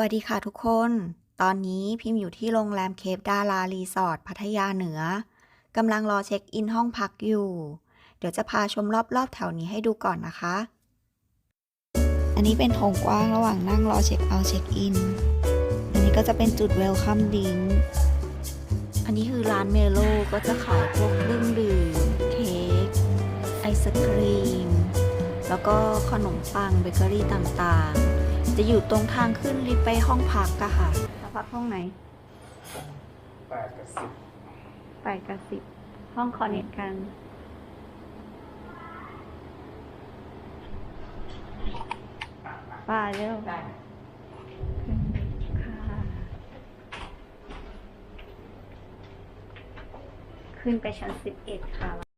วัสดีค่ะทุกคน ตอนนี้พิมพ์อยู่ที่โรงแรมเคปดารารีสอร์ทพัทยาเหนือกำลังรอเช็คอินห้องพักอยู่ เดี๋ยวจะพาชมรอบๆแถวนี้ให้ดูก่อนนะคะ อันนี้เป็นโถงกว้างระหว่างนั่งรอเช็คเอาเช็คอิน อันนี้ก็จะเป็นจุดเวลคัมดิงอันนี้คือร้านเมโลก็จะขายพวกเครื่องดื่มเค้กไอศครีม แล้วก็ขนมปังเบเกอรี่ต่างๆ จะอยู่ตรงทางขึ้นลิฟต์ไปห้องพักอะค่ะพักห้องไหนแปดกับสิบแปดกับสิบห้องคอนเนคกันป่าเร็วได้ค่ะขึ้นไปชั้นสิบเอ็ดค่ะ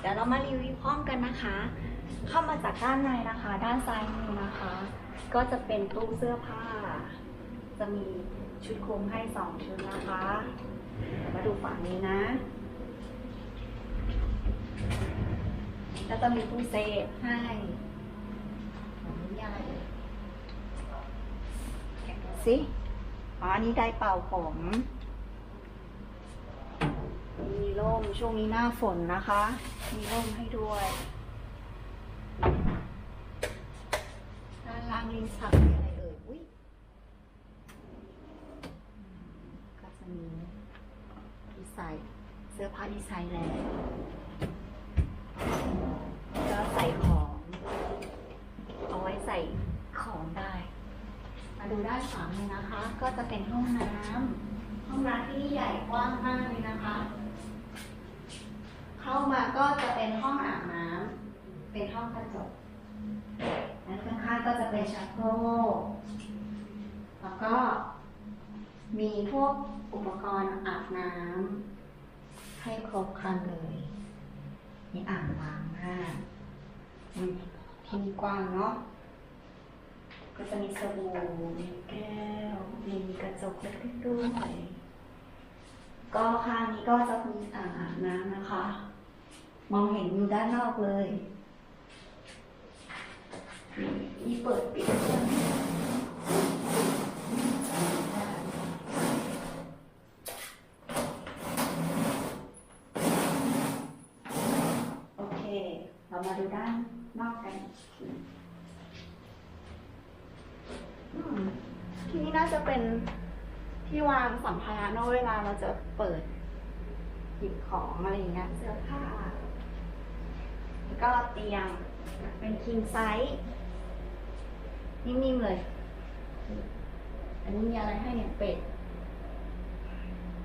เดี๋ยวเรา มารีวิวห้องกันนะคะ เข้ามาจากด้านในนะคะ ด้านซ้ายมือนะคะ ก็จะเป็นตู้เสื้อผ้า จะมีชุดคลุมให้สองชุดนะคะเดี๋ยวมาดูฝั่งนี้นะแล้วจะมีตู้เซฟให้ฝั่งนี้มีอะไรเอ่ยแกะดูสิอ๋ออันนี้ได้เป่าผม มีร่มช่วงนี้หน้าฝนนะคะ มีร่มให้ด้วยด้านล่างริมสักมีอะไรเอ่ยอุ้ยก็จะมีดีไซน์เสื้อผ้าดีไซน์แล้วก็ใส่ของ เอาไว้ใส่ของได้ มาดูด้านขวาเลยนะคะ ก็จะเป็นห้องน้ำห้องน้ำที่ใหญ่กว้างมากเลยนะคะ เข้ามาก็จะเป็นห้องอาบน้ำเป็นห้องกระจกนั้นข้างๆก็จะเป็นชักโครกแล้วก็มีพวกอุปกรณ์อาบน้ำให้ครบครันเลยมีอ่างล้างหน้าที่นี่กว้างเนาะก็จะมีสบู่มีแก้ว มีกระจกเล็กๆด้วยก็ข้างนี้ก็จะมีอ่างอาบน้ำนะคะ มองเห็นอยู่ด้านนอกเลยมีเปิดปิดโอเค เรามาดูด้านนอกกันที่นี่น่าจะเป็นที่วางสัมภาระเนอะเวลาเราจะเปิดหยิบของอะไรอย่างเงี้ยเสื้อผ้า แล้วก็เตียงเป็น king size นิ่มๆเลย อันนี้มีอะไรให้เนี่ยเป็ด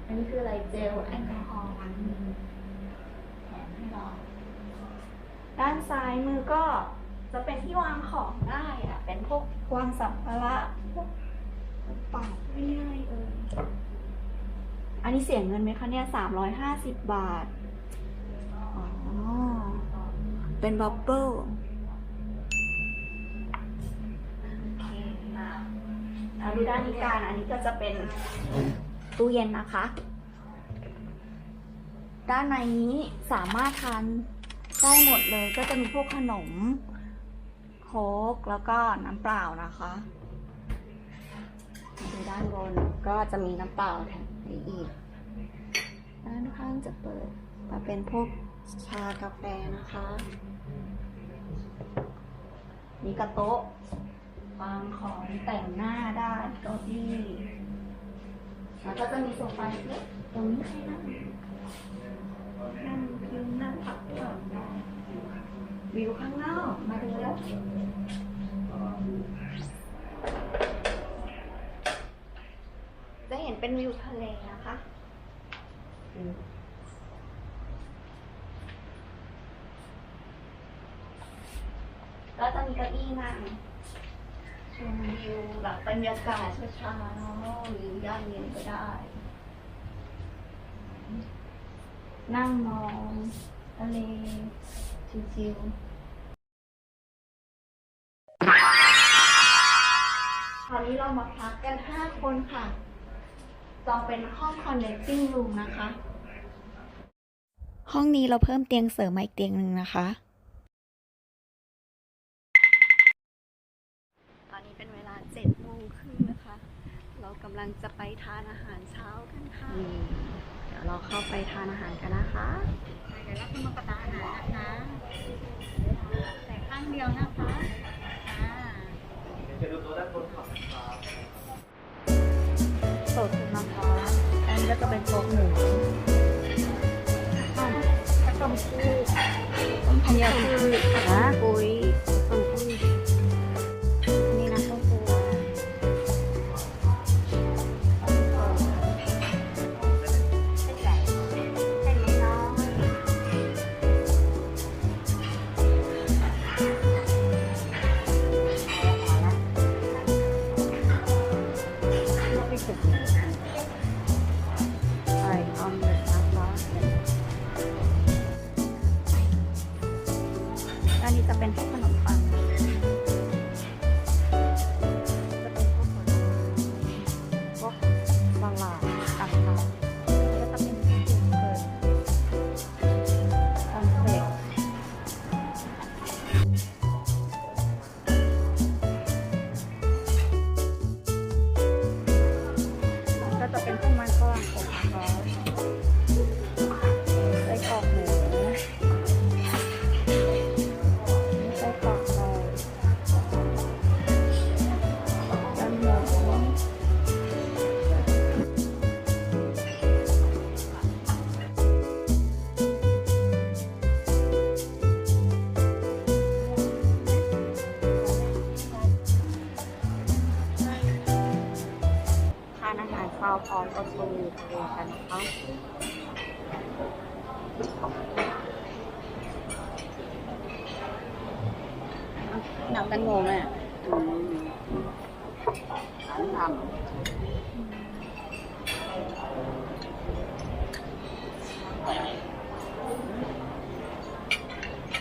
อันนี้คืออะไรเจลแอลกอฮอล์ล้างมือแถมให้เราด้านซ้ายมือก็จะเป็นที่วางของได้อะเป็นพวกวางสัมภาระพวกกระเป๋าไม่ได้เอออันนี้เสียเงินไหมคะเนี่ยสามร้อยห้าสิบบาท อ๋อ เป็นบับเบิ้ลโอเคอะเอาดูด้านนี้กันอันนี้ก็จะเป็นตู้เย็นนะคะ ด้านในนี้สามารถทานได้หมดเลยก็จะมีพวกขนม โค้กแล้วก็น้ำเปล่านะคะดูด้านบนก็จะมีน้ำเปล่าแถมอีก ด้านข้างจะเปิดมาเป็นพวก ชากาแฟนะคะ มีกระโต๊ะวางของแต่งหน้าได้เก้าอี้แล้วก็จะมีโซฟาเล็กตรงนี้ให้นั่งนั่งพิงนั่งพักผ่อนวิวข้างนอกมาดูแล้วจะเห็นเป็นวิวทะเลนะคะ ก็จะมี เก้าอี้นั่งชมวิวแบบบรรยากาศช้าๆเนาะหรือย่านเย็นก็ได้ นั่งมองทะเลชิวๆคราวนี้เรามาพักกันห้าคนค่ะจองเป็นห้อง connecting room นะคะ ห้องนี้เราเพิ่มเตียงเสริมมาอีกเตียงหนึ่งนะคะ ตอนนี้เป็นเวลาเจ็ดโมงครึ่งนะคะ เรากำ ลังจะไปทานอาหารเช้ากันค่ะ เดี๋ยวเราเข้าไปทานอาหารกันนะคะเดี๋ยวเราจะมาประทานอาหารนะคะ แต่ข้างเดียวนะคะ อ่า อันนี้จะเป็น พร้อมกับชมวิวทะเลกันนะคะหนังแตงโมแม่ทำ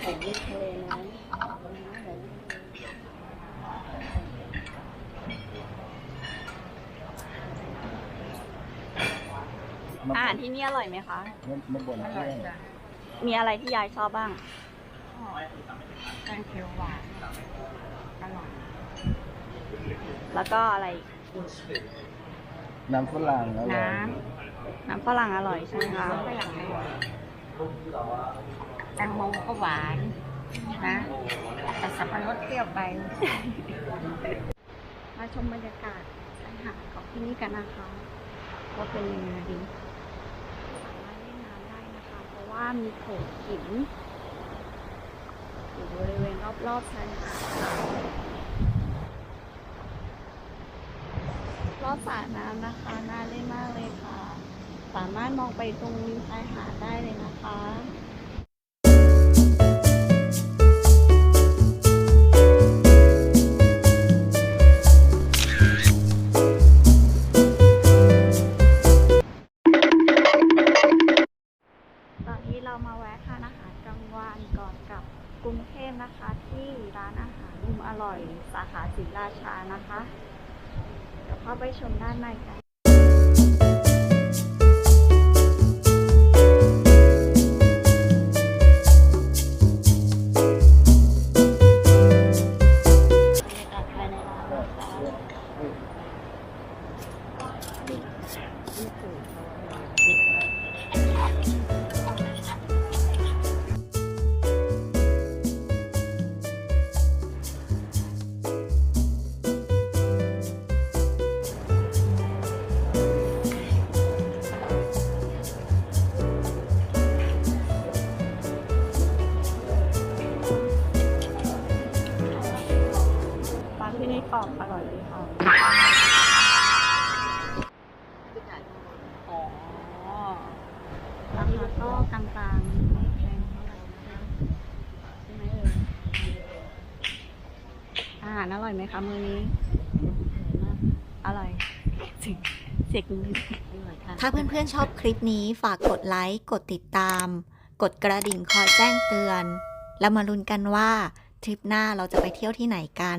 ผมทะเลนะอาหารที่นี่อร่อยไหมคะ ไม่ไม่บ่นเรื่องมีอะไรที่ยายชอบบ้างแกงเขียวหวานอร่อยแล้วก็อะไรอีกน้ำฝรั่งอร่อยน้น้ำฝรั่งอร่อยใช่ไหมำคะน้ำฝรั่งอร่อยแตงโมก็หวานนะแต่สับปะรดเปรี้ยวไป มาชมบรรยากาศชายหาดของที่นี่กันนะคะว่าเป็นยังไง ว่ามีโขดหินอยู่บริเวณรอบๆชายหาดรอบสระน้ำนะคะน่าเล่นมากเลยค่ะ สามารถมองไปตรงริมชายหาดได้เลยนะคะ สาขาศรีราชานะคะ เดี๋ยวเข้าไปชมด้านในกันาหารอร่อยไหมคะมื้อนี้ อร่อยเสิเสียงนี้ถ้าเพื่อนๆชอบคลิปนี้ฝากกดไลค์ กดติดตาม กดกระดิ่งคอยแจ้งเตือน แล้วมาลุ้นกันว่าทริปหน้าเราจะไปเที่ยวที่ไหนกัน